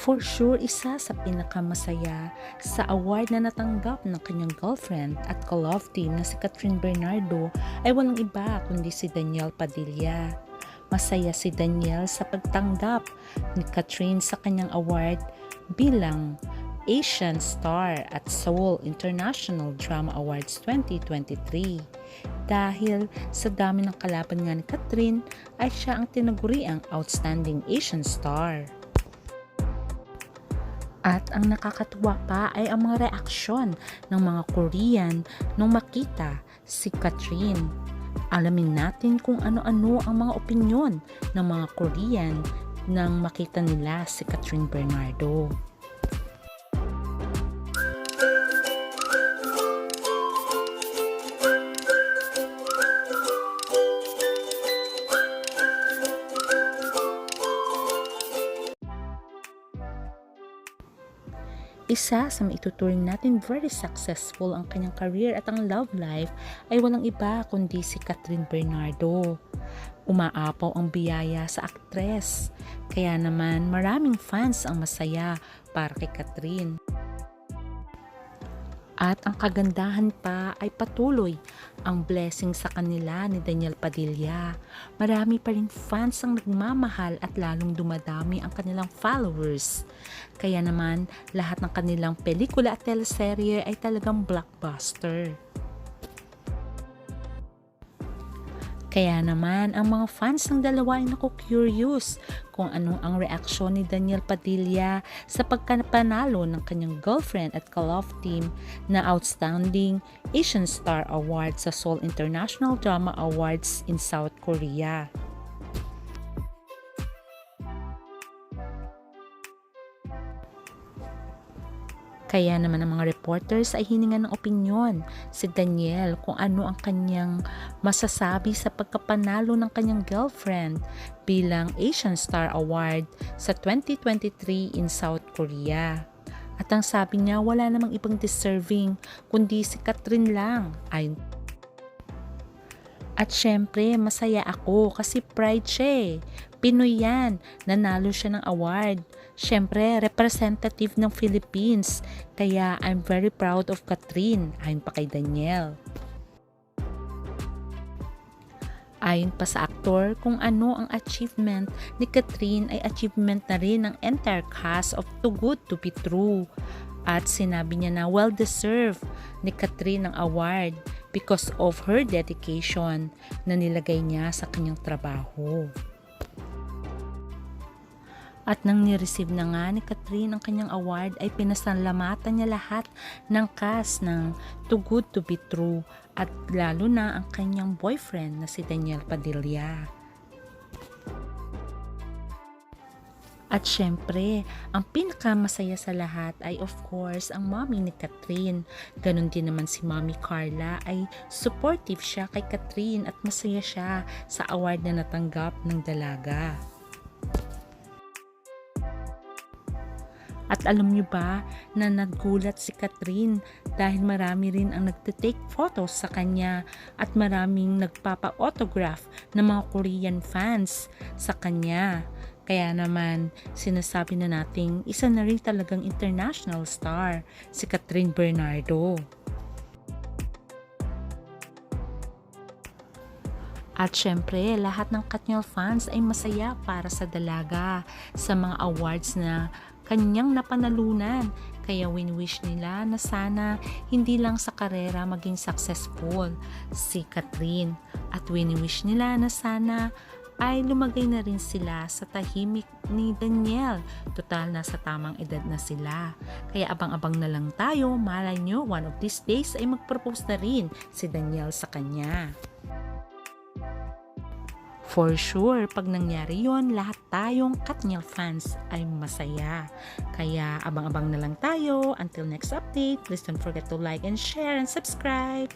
For sure, isa sa pinakamasaya sa award na natanggap ng kanyang girlfriend at ka-love team na si Catherine Bernardo ay walang iba kundi si Daniel Padilla. Masaya si Daniel sa pagtanggap ni Catherine sa kanyang award bilang Asian Star at Seoul International Drama Awards 2023. Dahil sa dami ng kalaban nga ni Catherine ay siya ang tinaguriang Outstanding Asian Star. At ang nakakatuwa pa ay ang mga reaksyon ng mga Korean nung makita si Catherine. Alamin natin kung ano-ano ang mga opinyon ng mga Korean nang makita nila si Catherine Bernardo. Isa sa maituturing natin very successful ang kanyang career at ang love life ay walang iba kundi si Catherine Bernardo. Umaapaw ang biyaya sa aktres, kaya naman maraming fans ang masaya para kay Catherine. At ang kagandahan pa ay patuloy ang blessing sa kanila ni Daniel Padilla. Marami pa rin fans ang nagmamahal at lalong dumadami ang kanilang followers. Kaya naman lahat ng kanilang pelikula at teleserye ay talagang blockbuster. Kaya naman, ang mga fans ng dalawa ay naku-curious kung anong ang reaksyon ni Daniel Padilla sa pagkapanalo ng kanyang girlfriend at ka-love team na Outstanding Asian Star Award sa Seoul International Drama Awards in South Korea. Kaya naman ang mga reporters ay hininga ng opinyon si Daniel kung ano ang kanyang masasabi sa pagkapanalo ng kanyang girlfriend bilang Asian Star Award sa 2023 in South Korea. At ang sabi niya wala namang ibang deserving kundi si Catherine lang. Ayon at syempre, masaya ako kasi pride siya eh. Pinoy yan. Nanalo siya ng award. Syempre, representative ng Philippines. Kaya I'm very proud of Catherine. Ayon pa kay Daniel. Ayon pa sa aktor, kung ano ang achievement ni Catherine ay achievement na rin ng entire cast of Too Good To Be True. At sinabi niya na well-deserved ni Catherine ang award because of her dedication na nilagay niya sa kanyang trabaho. At nang nireceive na nga ni Catherine ang kanyang award ay pinasalamatan niya lahat ng cast ng Too Good To Be True at lalo na ang kanyang boyfriend na si Daniel Padilla. At syempre, ang pinakamasaya sa lahat ay of course ang mommy ni Catherine. Ganon din naman si mommy Carla ay supportive siya kay Catherine at masaya siya sa award na natanggap ng dalaga. At alam niyo ba na nagulat si Catherine dahil marami rin ang nagtitake photos sa kanya at maraming nagpapa-autograph ng mga Korean fans sa kanya. Kaya naman, sinasabi na nating isa na rin talagang international star, si Catherine Bernardo. At syempre, lahat ng Katniel fans ay masaya para sa dalaga sa mga awards na kanyang napanalunan. Kaya win-wish nila na sana hindi lang sa karera maging successful si Catherine. At win-wish nila na sana ay lumagay na rin sila sa tahimik ni Daniel. Total na sa tamang edad na sila. Kaya abang-abang na lang tayo, malay nyo, one of these days ay mag-propose na rin si Daniel sa kanya. For sure, pag nangyari yon, lahat tayong Katniel fans ay masaya. Kaya abang-abang na lang tayo. Until next update, please don't forget to like and share and subscribe.